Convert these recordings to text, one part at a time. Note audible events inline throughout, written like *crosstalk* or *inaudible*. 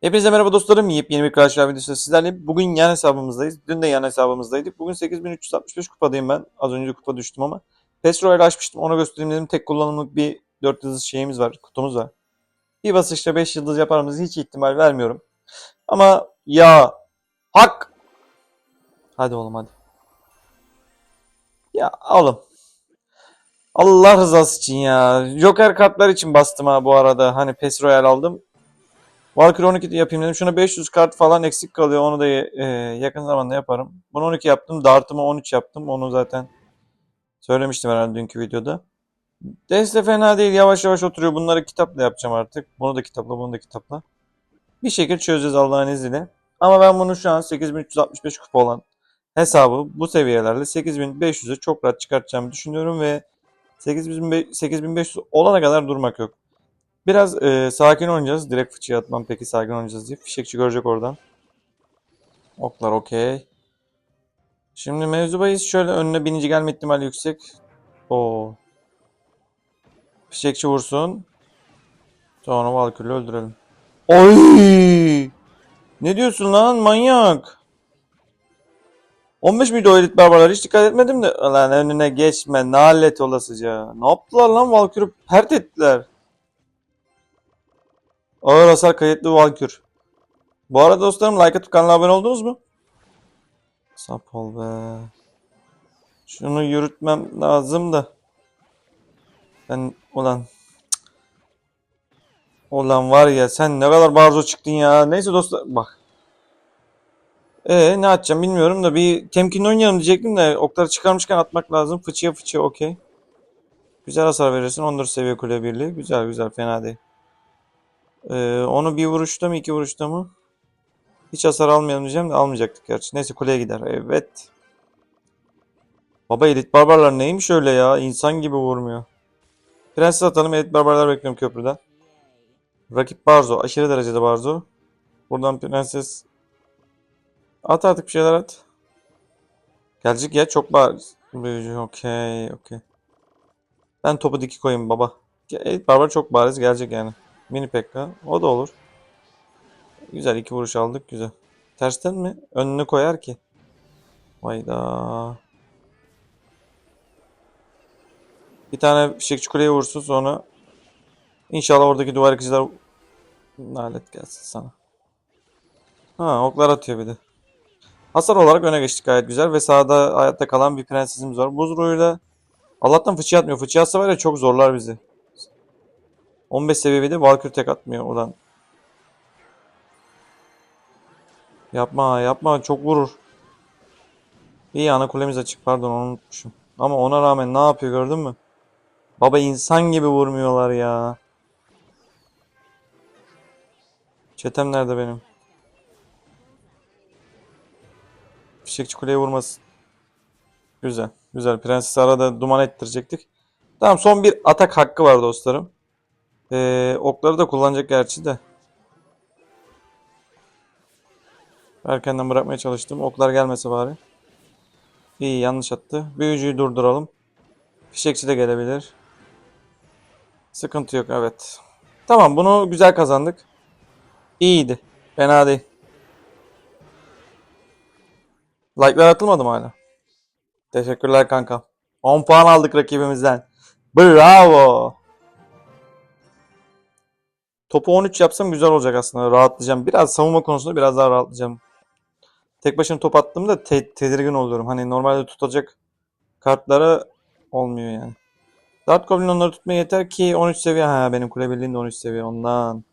Hepinize merhaba dostlarım. Yepyeni bir Clash Royale videosu sizlerle. Bugün yan hesabımızdayız. Dün de yan hesabımızdaydık. Bugün 8365 kupadayım ben. Az önce kupa düştüm ama. PES açmıştım. Ona göstereyim dedim. Tek kullanımlık bir 4 yıldız şeyimiz var. Kutumuz var. Bir basışta 5 yıldız yapar mıyız? Hiç ihtimal vermiyorum. Ama ya hak. Hadi oğlum hadi. Ya oğlum. Allah rızası için ya. Joker kartlar için bastım ha bu arada. Hani PES Royale aldım. Valkyrie 12 de yapayım dedim. Şuna 500 kart falan eksik kalıyor. Onu da e, yakın zamanda yaparım. Bunu 12 yaptım. Dart'ımı 13 yaptım. Onu zaten söylemiştim herhalde dünkü videoda. Deste fena değil. Yavaş yavaş oturuyor. Bunları kitapla yapacağım artık. Bunu da kitapla, bunu da kitapla. Bir şekilde çözeceğiz Allah'ın izniyle. Ama ben bunu şu an 8365 kupa olan hesabı bu seviyelerle 8500'e çok rahat çıkartacağımı düşünüyorum ve 8500 8500 olana kadar durmak yok. Biraz e, sakin oynayacağız. Direkt fıçıya atmam peki sakin oynayacağız diye. Fişekçi görecek oradan. Oklar okey. Şimdi mevzu bahis şöyle önüne binici gelme ihtimali yüksek. Oo. Fişekçi vursun. Sonra Valkyrie'yi öldürelim. Oy! Ne diyorsun lan manyak? 15 miydi o elit barbarlar? Hiç dikkat etmedim de. Lan önüne geçme. Nalet olasıca. Ne yaptılar lan Valkyrie? Pert ettiler. Ağır hasar kayıtlı Valkür. Bu arada dostlarım like atıp kanala abone oldunuz mu? Sap ol be. Şunu yürütmem lazım da. Ben ulan. Ulan var ya sen ne kadar barzo çıktın ya. Neyse dostlar bak. Ee ne atacağım bilmiyorum da bir temkinli oynayalım diyecektim de okları çıkarmışken atmak lazım. Fıçıya fıçıya okey. Güzel hasar verirsin. 14 seviye kule birliği. Güzel güzel fena değil. Ee, onu bir vuruşta mı iki vuruşta mı? Hiç hasar almayalım diyeceğim de almayacaktık gerçi. Neyse kuleye gider. Evet. Baba elit barbarlar neymiş öyle ya? İnsan gibi vurmuyor. Prenses atalım. Elit barbarlar bekliyorum köprüden. Rakip Barzo. Aşırı derecede Barzo. Buradan prenses. At artık bir şeyler at. Gelecek ya çok bariz. Okey okey. Ben topu diki koyayım baba. Elit barbar çok bariz gelecek yani. Mini Pekka. O da olur. Güzel iki vuruş aldık güzel. Tersten mi? Önünü koyar ki. Hayda. Bir tane fişekçi kuleye vursun sonra İnşallah oradaki duvar yıkıcılar nalet gelsin sana. Ha oklar atıyor bir de. Hasar olarak öne geçtik gayet güzel ve sağda hayatta kalan bir prensesimiz var. Buz ruhuyla Allah'tan fıçı atmıyor. Fıçı atsa var ya çok zorlar bizi. 15 seviyede Valkyrie tek atmıyor ulan. Yapma yapma çok vurur. İyi ana kulemiz açık pardon onu unutmuşum. Ama ona rağmen ne yapıyor gördün mü? Baba insan gibi vurmuyorlar ya. Çetem nerede benim? Fişekçi kuleye vurmasın. Güzel. Güzel. Prenses arada duman ettirecektik. Tamam son bir atak hakkı var dostlarım. Ee, okları da kullanacak gerçi de. Erkenden bırakmaya çalıştım. Oklar gelmese bari. İyi yanlış attı. Büyücüyü durduralım. Fişekçi de gelebilir. Sıkıntı yok evet. Tamam bunu güzel kazandık. İyiydi. Fena değil. Like'lar atılmadı mı hala? Teşekkürler kanka. 10 puan aldık rakibimizden. Bravo. Topu 13 yapsam güzel olacak aslında. Rahatlayacağım. Biraz savunma konusunda biraz daha rahatlayacağım. Tek başına top attığımda te- tedirgin oluyorum. Hani normalde tutacak kartlara olmuyor yani. Dart Goblin onları tutmaya yeter ki 13 seviye. Ha benim kule birliğim de 13 seviye ondan.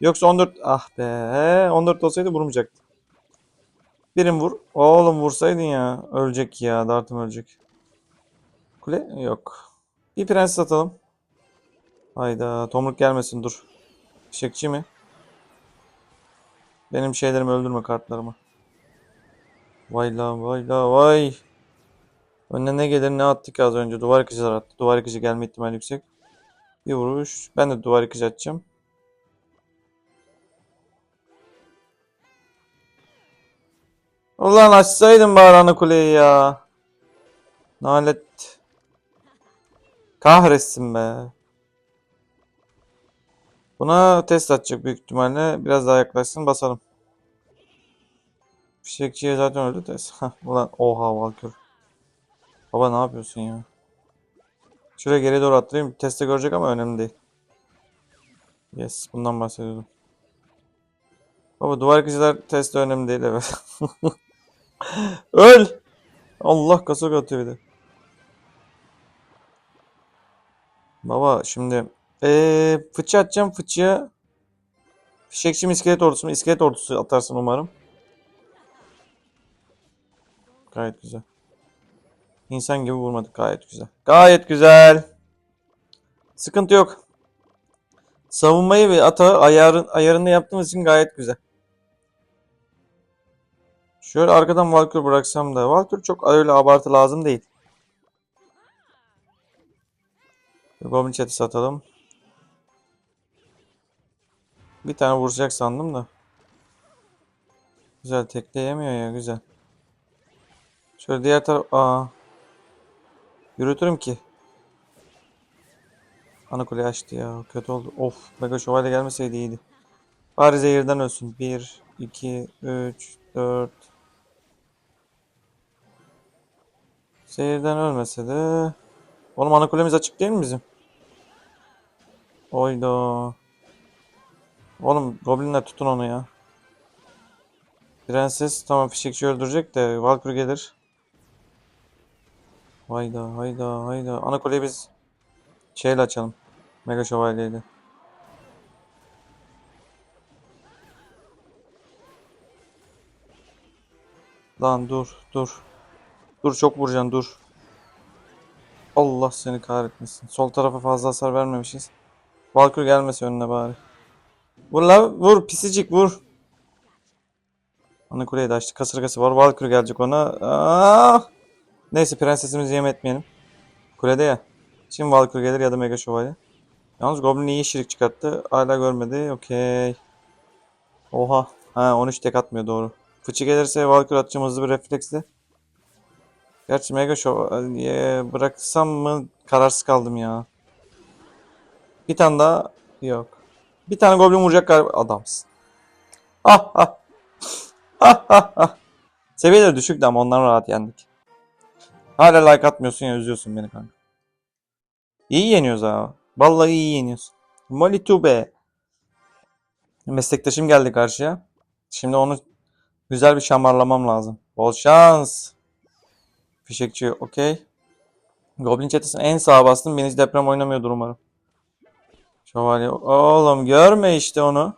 Yoksa 14 ah be 14 olsaydı vurmayacaktı. Birim vur. Oğlum vursaydın ya. Ölecek ya. Dart'ım ölecek. Kule yok. Bir prenses atalım. Hayda tomruk gelmesin dur. Fişekçi mi? Benim şeylerimi öldürme kartlarımı. Vay la vay la vay. Önüne ne gelir ne attık az önce. Duvar yıkıcılar attı. Duvar yıkıcı gelme ihtimali yüksek. Bir vuruş. Ben de duvar yıkıcı atacağım. Ulan açsaydın bari ana kuleyi ya. Nalet. Kahretsin be. Buna test atacak büyük ihtimalle. Biraz daha yaklaşsın basalım. Fişekçiye zaten öldü test. *laughs* Ulan oha Valkür. Baba ne yapıyorsun ya? Şuraya geriye doğru attırayım. Teste görecek ama önemli değil. Yes, bundan bahsediyordum. Baba duvar yıkıcılar testi önemli değil evet. *laughs* Öl! Allah kasak atıyor bir de. Baba şimdi eee fıçı atacağım fıçıya fişekçi mi iskelet ordusu mu? İskelet ordusu atarsın umarım. Gayet güzel. İnsan gibi vurmadık gayet güzel. Gayet güzel. Sıkıntı yok. Savunmayı ve atağı ayarın, ayarını yaptığımız için gayet güzel. Şöyle arkadan Valkür bıraksam da. Valkür çok öyle abartı lazım değil. Goblin chat'i satalım. Bir tane vuracak sandım da. Güzel tekleyemiyor ya güzel. Şöyle diğer taraf... Aa. Yürütürüm ki. Ana kule açtı ya. Kötü oldu. Of. Mega şövalye gelmeseydi iyiydi. Bari zehirden ölsün. 1, 2, 3, 4. Zehirden ölmese de. Oğlum ana kulemiz açık değil mi bizim? Oyda. Oğlum goblinler tutun onu ya. Prenses tamam fişekçi öldürecek de Valkyrie gelir. Hayda hayda hayda. Ana kuleyi biz şeyle açalım. Mega şövalyeyle. Lan dur dur. Dur çok vuracaksın dur. Allah seni kahretmesin. Sol tarafa fazla hasar vermemişiz. Valkyrie gelmese önüne bari. Vur la vur pisicik vur. Ana kuleyi de açtı. Kasırgası var. Valkyrie gelecek ona. Aa! Neyse prensesimizi yem etmeyelim. Kulede ya. Şimdi Valkyrie gelir ya da Mega Şövalye. Yalnız Goblin iyi şirik çıkarttı. Hala görmedi. Okey. Oha. Ha 13 tek atmıyor doğru. Fıçı gelirse Valkyrie atacağım hızlı bir refleksle. Gerçi Mega Şövalye bıraksam mı kararsız kaldım ya. Bir tane daha yok. Bir tane Goblin vuracak galiba. Adamsın. Ah ah. Ah ah ah. Seviyeleri ama ondan rahat yendik. Hala like atmıyorsun ya üzüyorsun beni kanka. İyi yeniyoruz ha. Vallahi iyi yeniyoruz. Molitu be. Meslektaşım geldi karşıya. Şimdi onu güzel bir şamarlamam lazım. Bol şans. Fişekçi okey. Goblin çetesinin en sağa bastım. Birinci deprem oynamıyordur umarım. Şövalye. Oğlum görme işte onu.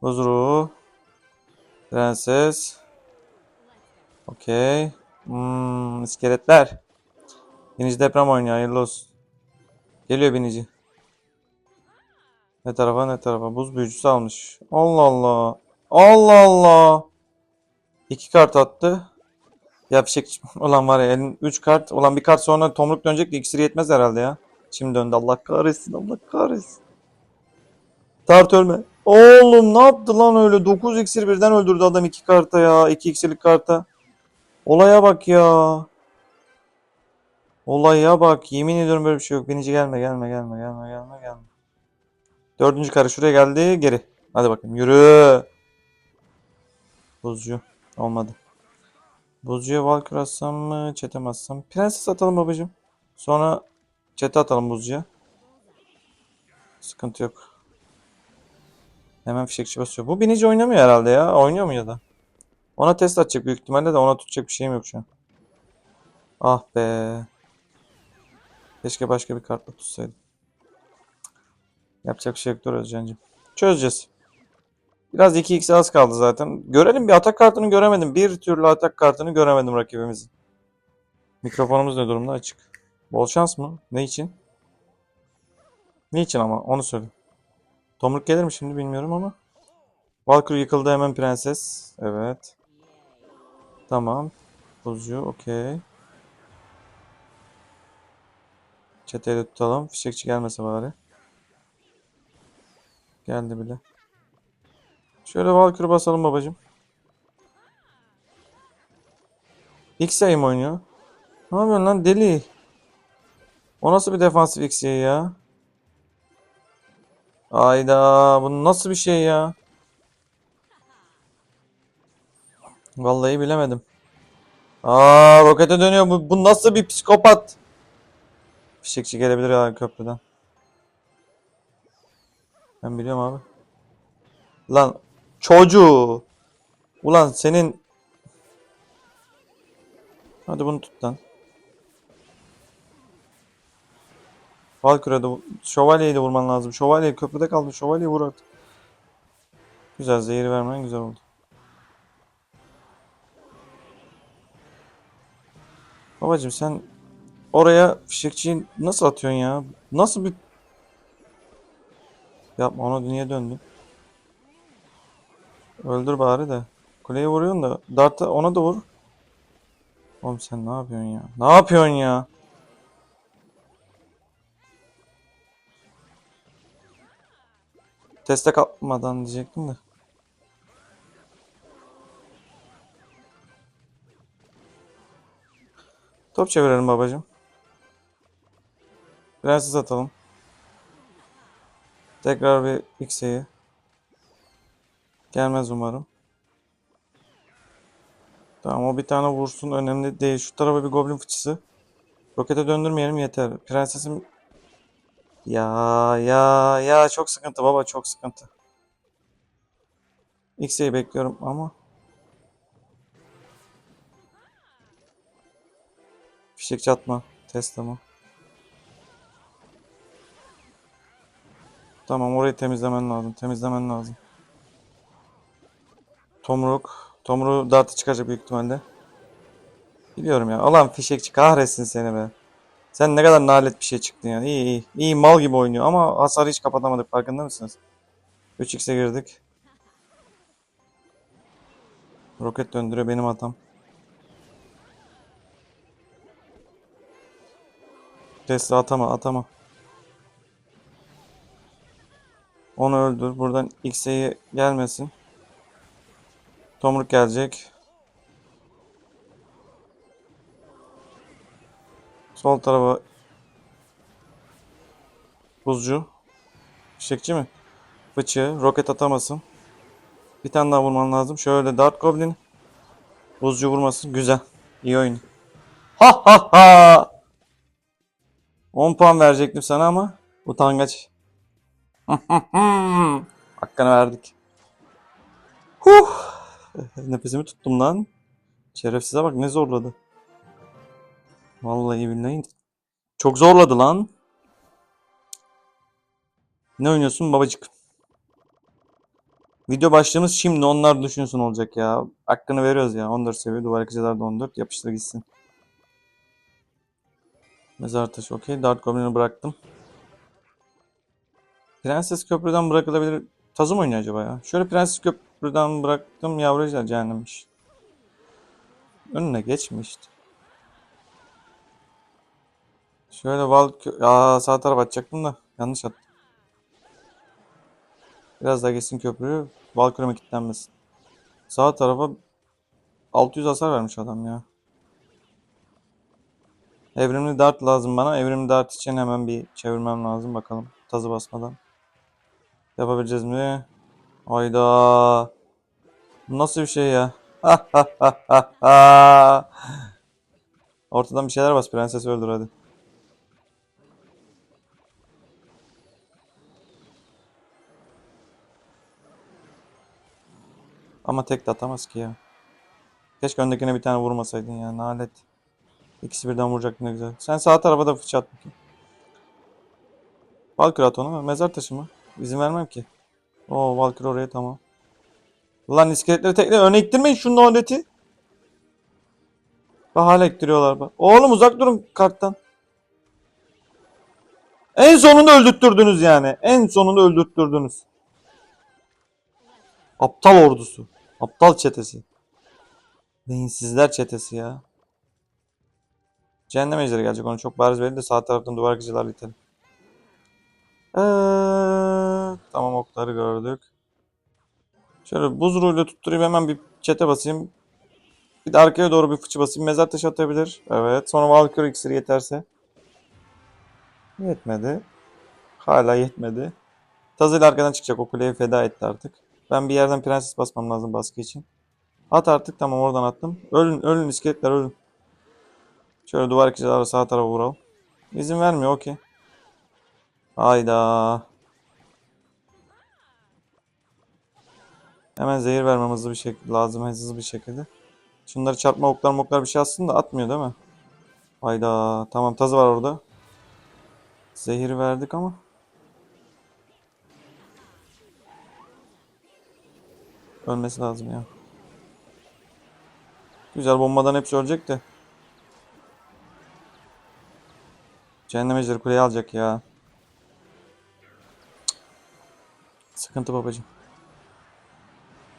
Huzuru. Prenses. Okey. Hmm, iskeletler. Binici deprem oynuyor. Hayırlı olsun. Geliyor binici. Ne tarafa ne tarafa. Buz büyücüsü almış. Allah Allah. Allah Allah. İki kart attı. Yapacak olan *laughs* var ya elin 3 kart olan bir kart sonra tomruk dönecek de iksiri yetmez herhalde ya. Şimdi döndü Allah kahretsin Allah kahretsin. Tart ölme. Oğlum ne yaptı lan öyle 9 iksir birden öldürdü adam 2 karta ya 2 iksirlik karta. Olaya bak ya. Olaya bak yemin ediyorum böyle bir şey yok. Binici gelme gelme gelme gelme gelme gelme. Dördüncü karı şuraya geldi geri. Hadi bakayım yürü. Buzcu olmadı. Buzcuya Valkyrie atsam mı? Çete mi atsam? Prenses atalım babacığım. Sonra çete atalım buzcuya. Sıkıntı yok. Hemen fişekçi basıyor. Bu binici oynamıyor herhalde ya. Oynuyor mu ya da? Ona test atacak büyük ihtimalle de ona tutacak bir şeyim yok şu an. Ah be. Keşke başka bir kartla tutsaydım. Yapacak bir şey yok dur Özcan'cığım. Çözeceğiz. Biraz 2x az kaldı zaten. Görelim bir atak kartını göremedim. Bir türlü atak kartını göremedim rakibimizin. Mikrofonumuz ne durumda? Açık. Bol şans mı? Ne için? Ne için ama? Onu söyle. Tomruk gelir mi şimdi bilmiyorum ama. Valkyrie yıkıldı hemen prenses. Evet. Tamam. Buzcu okey. Çeteyi de tutalım. Fişekçi gelmese bari. Geldi bile. Şöyle Valkyrie basalım babacım. X sayım oynuyor. Ne yapıyorsun lan deli? O nasıl bir defansif eksiği ya? Ayda bu nasıl bir şey ya? Vallahi bilemedim. Aa rokete dönüyor. Bu, bu nasıl bir psikopat? Fişekçi gelebilir ya köprüden. Ben biliyorum abi. Lan çocuğu. Ulan senin Hadi bunu tut lan. Valkyrie'de de şövalyeyi de vurman lazım. Şövalye köprüde kaldı. Şövalyeyi vur artık. Güzel zehir vermen güzel oldu. Babacım sen oraya fişekçiyi nasıl atıyorsun ya? Nasıl bir... Yapma ona niye döndün? Öldür bari de. Kuleye vuruyorsun da. Dart'a ona da vur. Oğlum sen ne yapıyorsun ya? Ne yapıyorsun ya? Teste kalkmadan diyecektim de. Top çevirelim babacım. Prenses atalım. Tekrar bir X'e. Gelmez umarım. Tamam o bir tane vursun önemli değil. Şu tarafa bir goblin fıçısı. Rokete döndürmeyelim yeter. Prensesim ya ya ya çok sıkıntı baba çok sıkıntı. X'e'yi bekliyorum ama. Fişek çatma. Test ama. Tamam orayı temizlemen lazım. Temizlemen lazım. Tomruk. Tomruğu dartı çıkacak büyük ihtimalle. Biliyorum ya. Alan fişekçi kahretsin seni be. Sen ne kadar nalet bir şey çıktın ya. İyi iyi. İyi mal gibi oynuyor ama hasarı hiç kapatamadık farkında mısınız? 3x'e girdik. Roket döndürüyor benim hatam. Tesla atama atama. Onu öldür. Buradan X'e gelmesin. Tomruk gelecek. Sol tarafa buzcu. Fişekçi mi? Fıçı. Roket atamasın. Bir tane daha vurman lazım. Şöyle Dart Goblin. Buzcu vurmasın. Güzel. İyi oyun. Ha ha ha. 10 puan verecektim sana ama utangaç. *laughs* Hakkını verdik. Huh. Nefesimi tuttum lan. Şerefsize bak ne zorladı. Vallahi billahi. Çok zorladı lan. Ne oynuyorsun babacık? Video başlığımız şimdi onlar düşünsün olacak ya. Hakkını veriyoruz ya. 14 seviye duvar yakıcılar da 14. Yapıştır gitsin. Mezar taşı okey. Dart Goblin'i bıraktım. Prenses köprüden bırakılabilir. Tazı mı oynuyor acaba ya? Şöyle Prenses köprüden bıraktım. Yavruca cehennemmiş. Önüne geçmişti. Şöyle Val... Aa, sağ tarafa atacaktım da. Yanlış attım. Biraz daha geçsin köprüyü. Valkyrie'me kilitlenmesin. Sağ tarafa 600 hasar vermiş adam ya. Evrimli dart lazım bana. Evrimli dart için hemen bir çevirmem lazım bakalım. Tazı basmadan. Yapabileceğiz mi? Hayda. Nasıl bir şey ya? *laughs* Ortadan bir şeyler bas. Prenses öldür hadi. Ama tek de atamaz ki ya. Keşke öndekine bir tane vurmasaydın ya. Nalet. İkisi birden vuracaktı ne güzel. Sen sağ tarafa da fıçı at bakayım. Valkyrie at onu. Mezar taşı mı? İzin vermem ki. Oo Valkyrie oraya tamam. Lan iskeletleri tekrar öne ittirmeyin şunun aleti. Bak hala ittiriyorlar bak. Oğlum uzak durun karttan. En sonunda öldürttürdünüz yani. En sonunda öldürttürdünüz. Aptal ordusu. Aptal çetesi. Beyinsizler çetesi ya. Cehennem ejderi gelecek onu çok bariz belli de sağ taraftan duvar kıcılar bitelim. Evet. Tamam okları gördük. Şöyle buz ruluyla tutturayım hemen bir çete basayım. Bir de arkaya doğru bir fıçı basayım. Mezar taşı atabilir. Evet. Sonra Valkyrie iksiri yeterse. Yetmedi. Hala yetmedi. Tazıyla arkadan çıkacak. O kuleyi feda etti artık. Ben bir yerden prenses basmam lazım baskı için. At artık. Tamam oradan attım. Ölün, ölün iskeletler ölün. Şöyle duvar ikizleri sağ tarafa vuralım. İzin vermiyor okey. Hayda. Hemen zehir vermem hızlı bir şekilde lazım hızlı bir şekilde. Şunları çarpma oklar moklar bir şey aslında atmıyor değil mi? Hayda. Tamam tazı var orada. Zehir verdik ama. Ölmesi lazım ya. Güzel bombadan hepsi ölecek de. Cehennem ejderi kuleyi alacak ya. Sıkıntı babacım.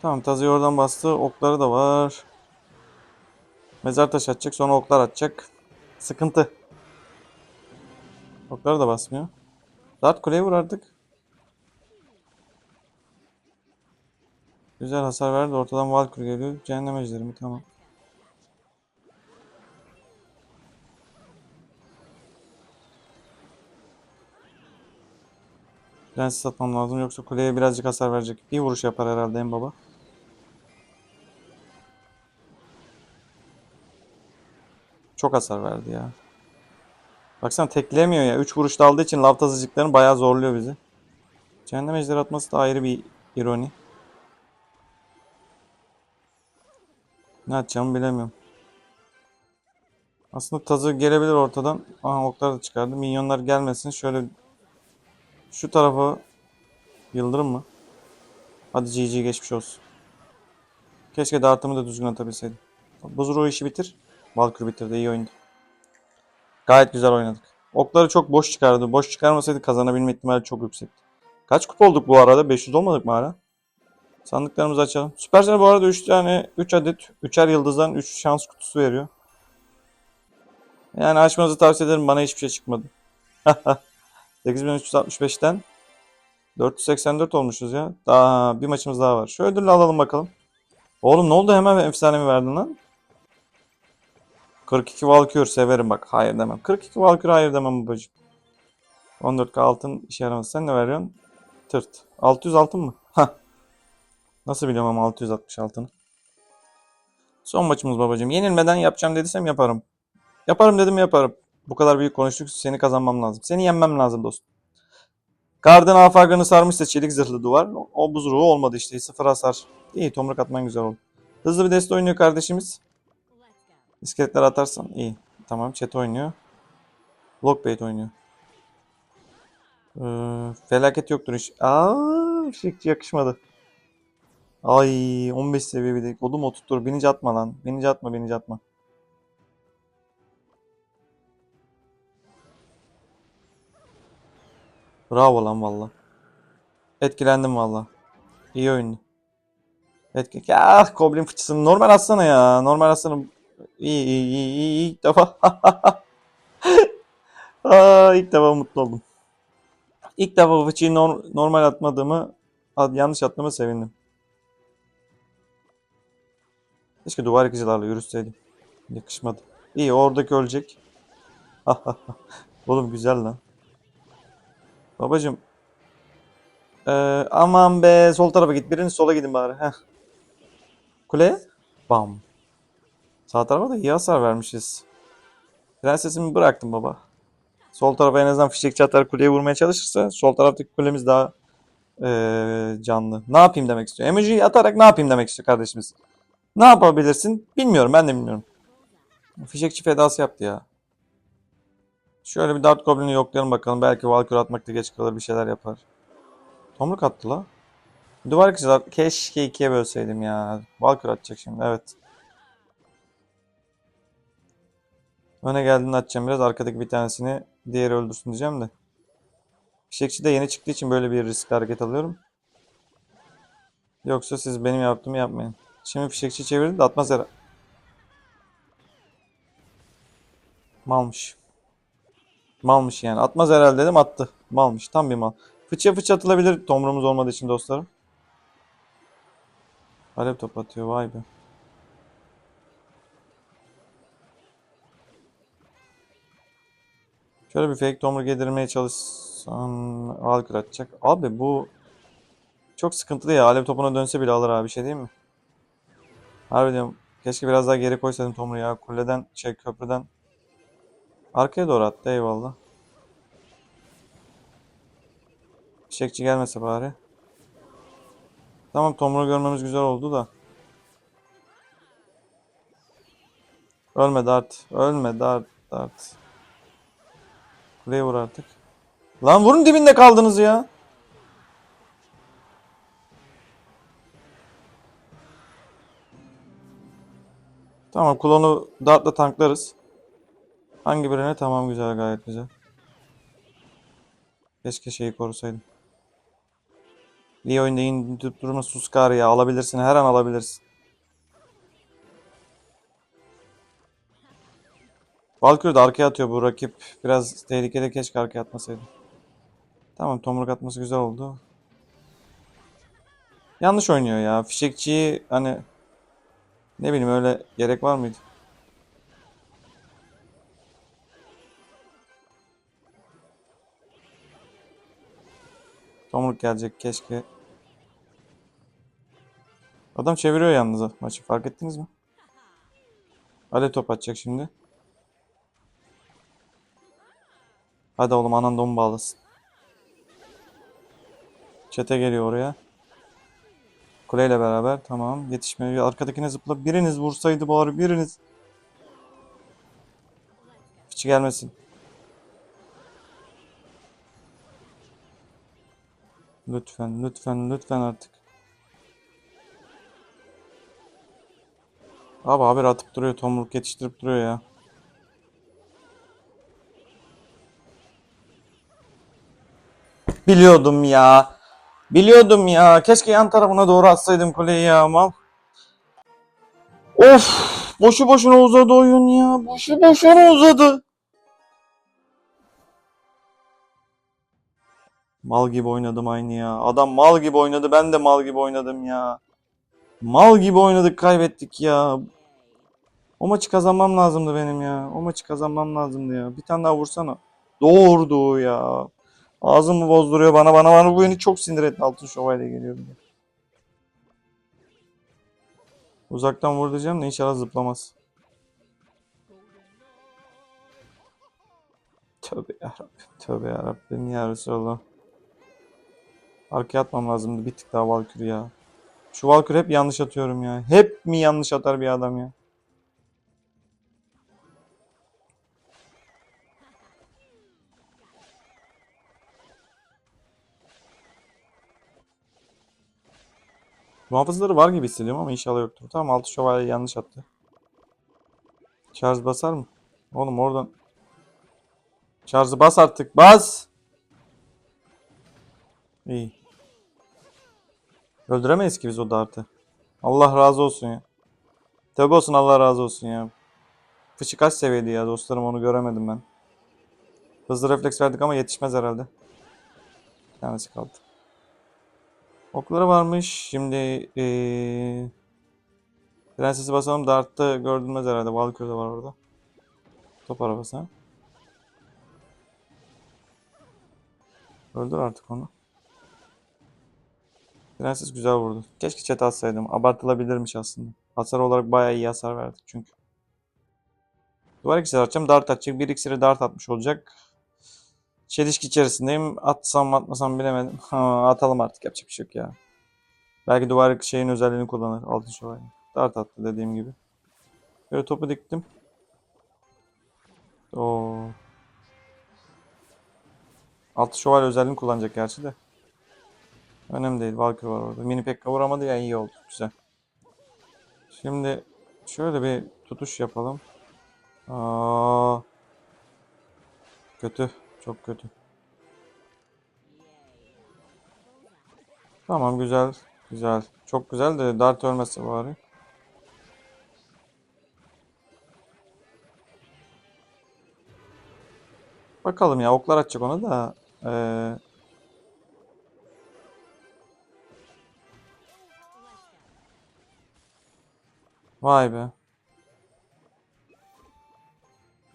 Tamam tazıyı oradan bastı. Okları da var. Mezar taşı atacak sonra oklar atacak. Sıkıntı. Okları da basmıyor. Dart kuleye vur artık. Güzel hasar verdi. Ortadan Valkyr geliyor. Cehennem ejderi? Tamam. Prenses satmam lazım yoksa kuleye birazcık hasar verecek. Bir vuruş yapar herhalde en baba. Çok hasar verdi ya. Baksana teklemiyor ya. 3 vuruşta aldığı için lav tazıcıklarını bayağı zorluyor bizi. Cehennem ejderi atması da ayrı bir ironi. Ne atacağımı bilemiyorum. Aslında tazı gelebilir ortadan. Aha oklar da çıkardı. Minyonlar gelmesin. Şöyle şu tarafa yıldırım mı? Hadi GG geçmiş olsun. Keşke dağıtımı da düzgün atabilseydim. Buzuru işi bitir. Valkyrie bitirdi. iyi oyundu. Gayet güzel oynadık. Okları çok boş çıkardı. Boş çıkarmasaydı kazanabilme ihtimali çok yüksekti. Kaç kupa olduk bu arada? 500 olmadık mı hala? Sandıklarımızı açalım. Supercell bu arada 3 tane 3 adet 3'er yıldızdan 3 şans kutusu veriyor. Yani açmanızı tavsiye ederim. Bana hiçbir şey çıkmadı. *laughs* 8365'ten 484 olmuşuz ya. Daha bir maçımız daha var. Şu ödülü alalım bakalım. Oğlum ne oldu hemen efsane verdin lan? 42 Valkür severim bak. Hayır demem. 42 Valkür hayır demem babacığım. 14k altın işe yaramaz. Sen ne veriyorsun? Tırt. 600 altın mı? Hah. Nasıl biliyorum ama 660 altını. Son maçımız babacığım. Yenilmeden yapacağım dediysem yaparım. Yaparım dedim yaparım. Bu kadar büyük konuştuk. Seni kazanmam lazım. Seni yenmem lazım dostum. Gardın afagını sarmışsa çelik zırhlı duvar. O buz ruhu olmadı işte. Sıfır hasar. İyi tomruk atman güzel oldu. Hızlı bir deste oynuyor kardeşimiz. İskeletler atarsan iyi. Tamam chat oynuyor. Blockbait oynuyor. Ee, felaket yoktur iş. Aa, hiç yakışmadı. Ay 15 seviye bir de. Odum oturtur. Binici atma lan. Binici atma binici atma. Bravo lan valla. Etkilendim valla. İyi oyundu. Etki. Ya Goblin fıçısı. Normal atsana ya. Normal atsana. İyi. İlk defa. *laughs* Aa, ilk defa mutlu oldum. İlk defa fıçıyı nor- normal atmadığımı, ad- yanlış attığımı sevindim. Keşke duvar yıkıcılarla yürüseydim. Yakışmadı. İyi oradaki ölecek. *laughs* Oğlum güzel lan. Babacım. Ee, aman be sol tarafa git. Biriniz sola gidin bari. Heh. Kule. Bam. Sağ tarafa da iyi hasar vermişiz. Prensesimi bıraktım baba. Sol tarafa en azından fişekçi atar kuleye vurmaya çalışırsa sol taraftaki kulemiz daha ee, canlı. Ne yapayım demek istiyor. Emojiyi atarak ne yapayım demek istiyor kardeşimiz. Ne yapabilirsin? Bilmiyorum ben de bilmiyorum. Fişekçi fedası yaptı ya. Şöyle bir Dart Goblin'i yoklayalım bakalım. Belki Valkyrie atmakta geç kalır bir şeyler yapar. Tomruk attı la. Duvar kızlar keşke ikiye bölseydim ya. Valkyrie atacak şimdi evet. Öne geldiğinde atacağım biraz. Arkadaki bir tanesini diğeri öldürsün diyeceğim de. Fişekçi de yeni çıktığı için böyle bir riskli hareket alıyorum. Yoksa siz benim yaptığımı yapmayın. Şimdi fişekçi çevirdi de atmaz herhalde. Malmış. Malmış yani. Atmaz herhalde dedim attı. Malmış. Tam bir mal. Fıçıya fıçı atılabilir tomruğumuz olmadığı için dostlarım. Alev top atıyor vay be. Şöyle bir fake tomruk yedirmeye çalışsam Valkyrie atacak. Abi bu çok sıkıntılı ya. Alev topuna dönse bile alır abi bir şey değil mi? Harbi diyorum. Keşke biraz daha geri koysaydım tomruğu ya. Kuleden şey köprüden. Arkaya doğru attı eyvallah. Fişekçi gelmese bari. Tamam tomruğu görmemiz güzel oldu da. Ölme Dart. Ölme Dart. Dart. Kuleye vur artık. Lan vurun dibinde kaldınız ya. Tamam klonu Dart'la tanklarız. Hangi birine? Tamam güzel gayet güzel. Keşke şeyi korusaydım. Leo'nun da indirip durma Suskar ya alabilirsin her an alabilirsin. Valkyrie de arkaya atıyor bu rakip. Biraz tehlikeli keşke arkaya atmasaydı. Tamam tomruk atması güzel oldu. Yanlış oynuyor ya. Fişekçiyi hani ne bileyim öyle gerek var mıydı? Tomruk gelecek keşke. Adam çeviriyor yalnız maçı fark ettiniz mi? Alev top atacak şimdi. Hadi oğlum anan don bağlasın. Çete geliyor oraya. Kuleyle beraber tamam yetişmiyor. Arkadakine zıpla. Biriniz vursaydı bari biriniz. Hiç gelmesin. Lütfen lütfen lütfen artık. Abi haber atıp duruyor. Tomruk yetiştirip duruyor ya. Biliyordum ya. Biliyordum ya. Keşke yan tarafına doğru atsaydım kuleyi ya mal. Of! Boşu boşuna uzadı oyun ya. Boşu boşuna uzadı. Mal gibi oynadım aynı ya. Adam mal gibi oynadı. Ben de mal gibi oynadım ya. Mal gibi oynadık kaybettik ya. O maçı kazanmam lazımdı benim ya. O maçı kazanmam lazımdı ya. Bir tane daha vursana. Doğurdu ya. Ağzımı bozduruyor bana bana bana bu beni çok sinir etti. Altın şövalye geliyor bir. Uzaktan vur diyeceğim inşallah zıplamaz. Tövbe yarabbim. Tövbe yarabbim ya Resulallah. Arkaya atmam lazımdı bir tık daha Valkyrie ya. Şu Valkyrie hep yanlış atıyorum ya. Hep mi yanlış atar bir adam ya? Muhafızları var gibi hissediyorum ama inşallah yoktur. Tamam altı şövalye yanlış attı. Charles basar mı? Oğlum oradan. Charles'ı bas artık. Bas! İyi. Öldüremeyiz ki biz o dartı. Allah razı olsun ya. Tövbe olsun Allah razı olsun ya. Fıçı kaç seviyede ya dostlarım onu göremedim ben. Hızlı refleks verdik ama yetişmez herhalde. Bir tanesi kaldı. Okları varmış. Şimdi ee, Prensesi basalım. Dart'ta gördülmez herhalde. Valkyrie de var orada. Top arabası. Öldür artık onu. Prenses güzel vurdu. Keşke chat atsaydım. Abartılabilirmiş aslında. Hasar olarak bayağı iyi hasar verdik çünkü. Duvar iksiri atacağım. Dart atacak. Bir iksiri dart atmış olacak. Çelişki içerisindeyim. Atsam atmasam bilemedim. *laughs* Atalım artık. Yapacak bir şey yok ya. Belki duvar şeyin özelliğini kullanır. Altın şövalye. Dart attı dediğim gibi. Böyle topu diktim. Oo. Altı şövalye özelliğini kullanacak gerçi de. Önemli değil. Valkyrie var orada. Mini pekka vuramadı ya iyi oldu. Güzel. Şimdi şöyle bir tutuş yapalım. Aa. Kötü. Çok kötü. Tamam güzel. Güzel. Çok güzel de dart ölmesi bari. Bakalım ya oklar atacak ona da. Ee, vay be.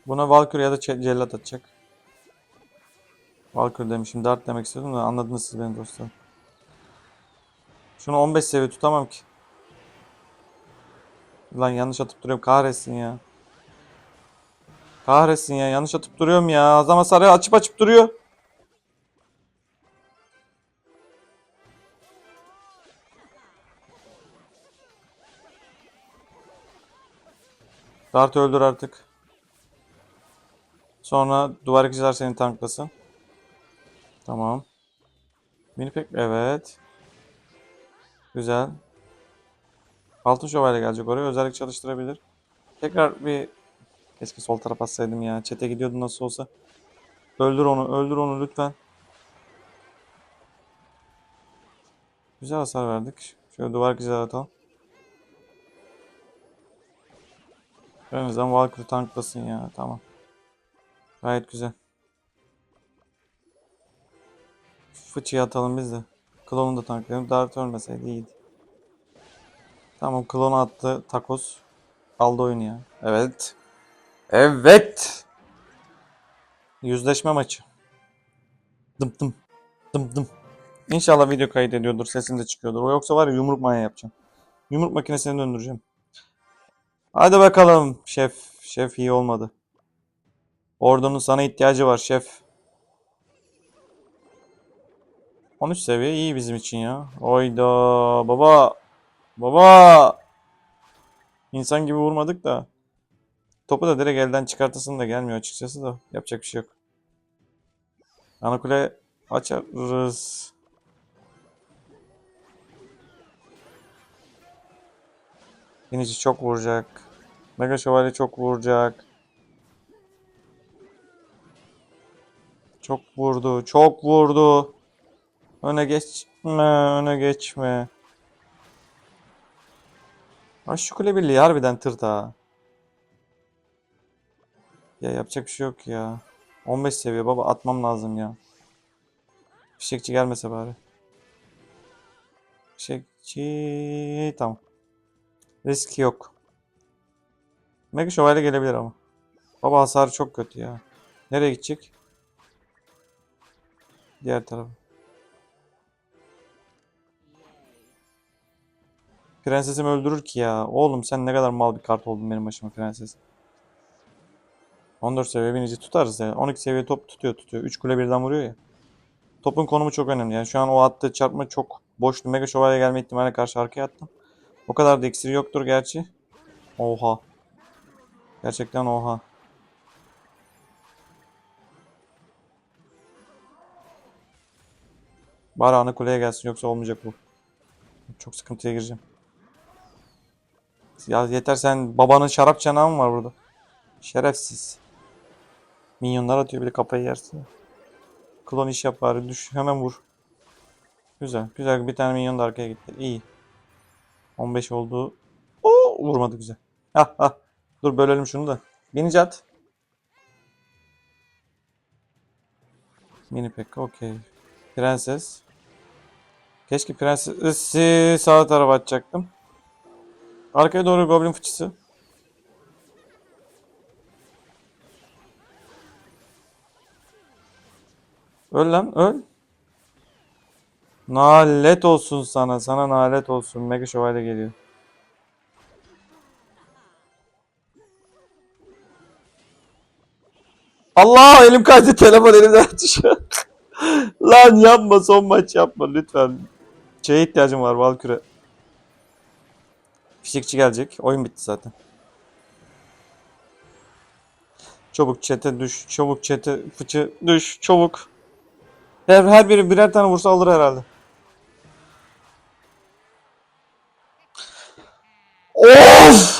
Buna Valkyrie ya da Ce- Cellat atacak. Valkyrie demişim. Dart demek istiyordum da anladınız siz beni dostlar. Şunu 15 seviye tutamam ki. Lan yanlış atıp duruyorum. Kahretsin ya. Kahretsin ya. Yanlış atıp duruyorum ya. Azam hasarı açıp açıp duruyor. Dart öldür artık. Sonra duvar ikizler seni tanklasın. Tamam. Mini pek evet. Güzel. Altın şövalye gelecek oraya. Özellik çalıştırabilir. Tekrar bir keşke sol tarafa atsaydım ya. Çete gidiyordu nasıl olsa. Öldür onu, öldür onu lütfen. Güzel hasar verdik. Şöyle duvar güzel atalım. En azından Valkyrie tanklasın ya. Tamam. Gayet güzel. Fıçıyı atalım biz de. Klon'u da tanklayalım. Dart ölmeseydi iyiydi. Tamam klonu attı. Takos. Aldı oyunu ya. Evet. Evet. Yüzleşme maçı. Dım dım. Dım dım. İnşallah video kaydediyordur. Sesim de çıkıyordur. O yoksa var ya yumruk manya yapacağım. Yumruk makinesini döndüreceğim. Hadi bakalım şef. Şef iyi olmadı. Ordunun sana ihtiyacı var şef. 13 seviye iyi bizim için ya. Oyda baba. Baba. İnsan gibi vurmadık da. Topu da direkt elden çıkartasın da gelmiyor açıkçası da. Yapacak bir şey yok. Anakule açarız. Yenici çok vuracak. Mega Şövalye çok vuracak. Çok vurdu. Çok vurdu. Öne geçme. Öne geçme. Ay şu kule birliği harbiden tırt ha. Ya yapacak bir şey yok ya. 15 seviye baba atmam lazım ya. Fişekçi gelmese bari. Fişekçi tamam. Risk yok. Mega şövalye gelebilir ama. Baba hasarı çok kötü ya. Nereye gidecek? Diğer tarafa. Prensesimi öldürür ki ya. Oğlum sen ne kadar mal bir kart oldun benim başıma prenses. 14 seviye binici tutarız ya. 12 seviye top tutuyor tutuyor. 3 kule birden vuruyor ya. Topun konumu çok önemli. Yani şu an o attığı çarpma çok boştu. Mega şövalye gelme ihtimaline karşı arkaya attım. O kadar da iksiri yoktur gerçi. Oha. Gerçekten oha. Bari kuleye gelsin yoksa olmayacak bu. Çok sıkıntıya gireceğim. Ya yeter sen babanın şarap çanağı mı var burada? Şerefsiz. Minyonlar atıyor bir de kafayı yersin. Klon iş yap bari düş hemen vur. Güzel güzel bir tane minyon da arkaya gitti. İyi. 15 oldu. Oo vurmadı güzel. Dur bölelim şunu da. Binici at. Mini pekka okey. Prenses. Keşke prensesi sağ tarafa atacaktım. Arkaya doğru goblin fıçısı. Öl lan öl. Nalet olsun sana. Sana nalet olsun. Mega şövalye geliyor. Allah elim kaydı telefon elimden düşüyor. *laughs* Lan yapma son maç yapma lütfen. Şeye ihtiyacım var Valkyrie. Fişekçi gelecek. Oyun bitti zaten. Çabuk çete düş. Çabuk çete fıçı düş. Çabuk. Her, her biri birer tane vursa alır herhalde. Of!